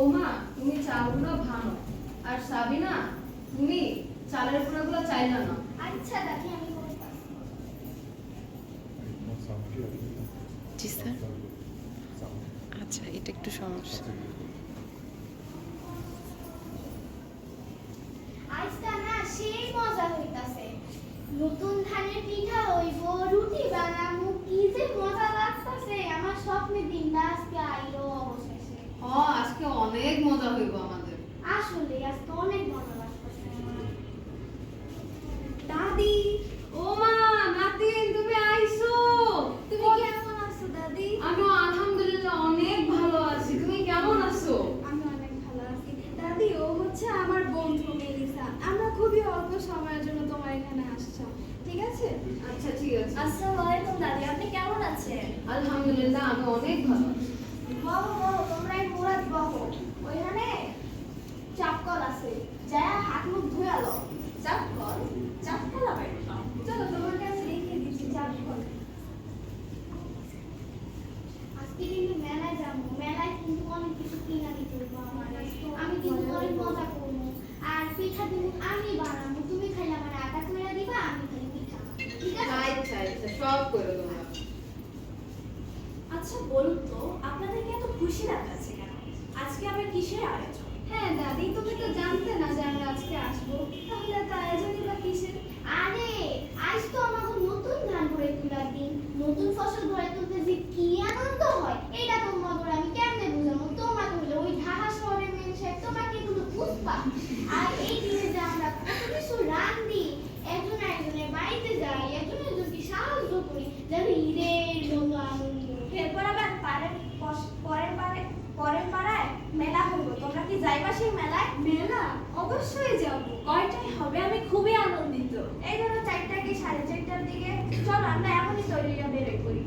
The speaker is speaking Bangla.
ওমা তুমি চালগুলো ভাঙো। আর সাবিনা তুমি চালের গুঁড়োগুলো চাই না আচ্ছা দাদি আমি জি স্যার। আচ্ছা এটা একটু সমস্যা। আজটা না সেই মজা হইতাছে। নতুন ধানের পিঠা হইব রুটি বানামু কি যে মজা লাগতাছে। আমার স্বপ্নের দিনটা আজকে আইলো। অবশেষে আজকে অনেক মজা হইব আমাদের। আসলে আজকে অনেক মজা দাদি ও মা নাতিন তুমি আইছো তুমি কেমন আছো দাদি? আমি আলহামদুলিল্লাহ অনেক ভালো আছি। তুমি কেমন আছো? আমি অনেক ভালো আছি। দাদি ও হচ্ছে আমার বন্ধু মেলিসা। আমরা খুবই অল্প সময়ের জন্য তোমার এখানে আসছো ঠিক আছে? আচ্ছা ঠিক আছে। আসসালামু আলাইকুম দাদি। আপনি কেমন আছেন? আলহামদুলিল্লাহ আমি অনেক ভালো আছি। বাবু বাবু তোমরা মুরাদ বাবু ওইখানে চাপকল আছে। যা হাত মুখ ধুয়ে আলো। চাপকল? চাপকল আবার চলো তোমাকে আমি দেখিয়ে দিচ্ছি চাপকল। আজকে কিন্তু মেলায় যাব। মেলায় কিন্তু অনেক কিছু কিনা দিতে আমি কিন্তু অনেক মজা করব। আর পিঠা কিন্তু আমি বানাবো। তুমি খাইলে আমার আটা করে দিবা আমি খালি পিঠা। ঠিক আছে? আচ্ছা আচ্ছা সব করে তোমরা আচ্ছা বলুন তো। খুশি লাগছে কেন আজকে আবার কিসের আয়োজন? হ্যাঁ দাদি তুমি তো জানতে না যে আমরা আজকে আসব। তাহলে তো আয়োজনই বা কিসের? আরে, আজ তো আমাদের নতুন ধান ভরে তোলার দিন। নতুন ফসল ভরে তুলতে যে কি আনন্দ হয়, এটা তোমাদের আমি কেমনে বুঝাবো? তোমাকে হলো ওই ঢাকা শহরের মেয়ে তোমাকে এগুলো বুঝবা আর এই দিনে যে আমরা কত কিছু রান্ধি একজন একজনের বাড়িতে যাই একজন একজনকে সাহায্য করি যেন ঈদের মতো আনন্দ এরপর আবার পারের পশ- পরের পারে পরের পাড়ায় মেলা হইব তোমরা কি যাইবা সেই মেলায়? মেলা? অবশ্যই যাব। কয়টায় হবে? আমি খুবই আনন্দিত। এই ধরো চারটা কি সাড়ে চারটার দিকে। চল আমরা এখনই তৈরি বের করি